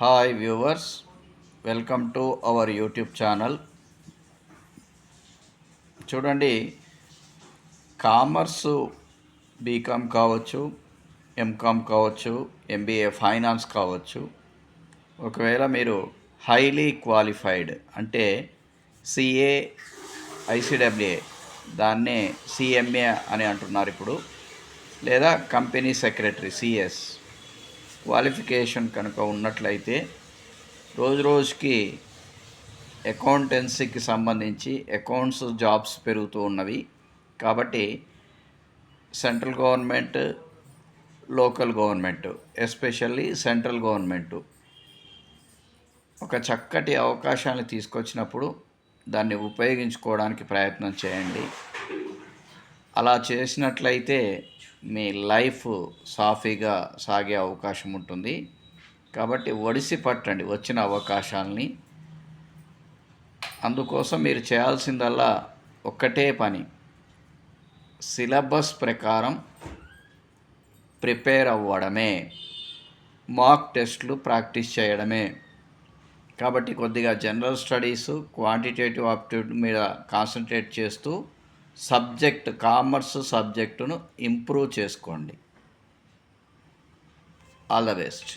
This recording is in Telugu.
Hi viewers welcome to our YouTube channel. చూడండి కామర్సు బీకామ్ కావచ్చు ఎంకామ్ కావచ్చు ఎంబీఏ ఫైనాన్స్ కావచ్చు. ఒకవేళ మీరు హైలీ క్వాలిఫైడ్ అంటే సిఏ ఐసిడబ్ల్యూఏ దాన్నే సిఎంఏ అని అంటున్నారు ఇప్పుడు. లేదా కంపెనీ సెక్రటరీ సిఎస్. క్వాలిఫికేషన్ కనుక ఉన్నట్లయితే రోజు రోజుకి అకౌంటెన్సీకి సంబంధించి అకౌంట్స్ జాబ్స్ పెరుగుతూ ఉన్నవి. కాబట్టి central government local government especially central government ఒక చక్కటి అవకాశాన్ని తీసుకొచ్చినప్పుడు దాన్ని ఉపయోగించుకోవడానికి ప్రయత్నం చేయండి. అలా చేసినట్లయితే మీ లైఫ్ సాఫీగా సాగే అవకాశం ఉంటుంది. కాబట్టి ఒడిసి పట్టండి వచ్చిన అవకాశాలని. అందుకోసం మీరు చేయాల్సిందల్లా ఒక్కటే పని. సిలబస్ ప్రకారం ప్రిపేర్ అవ్వడమే. మాక్ టెస్ట్లు ప్రాక్టీస్ చేయడమే. కాబట్టి కొద్దిగా జనరల్ స్టడీస్ క్వాంటిటేటివ్ ఆప్టిట్యూడ్ మీద కాన్సన్ట్రేట్ చేస్తూ సబ్జెక్ట్ కామర్స్ సబ్జెక్టును ఇంప్రూవ్ చేసుకోండి. All the best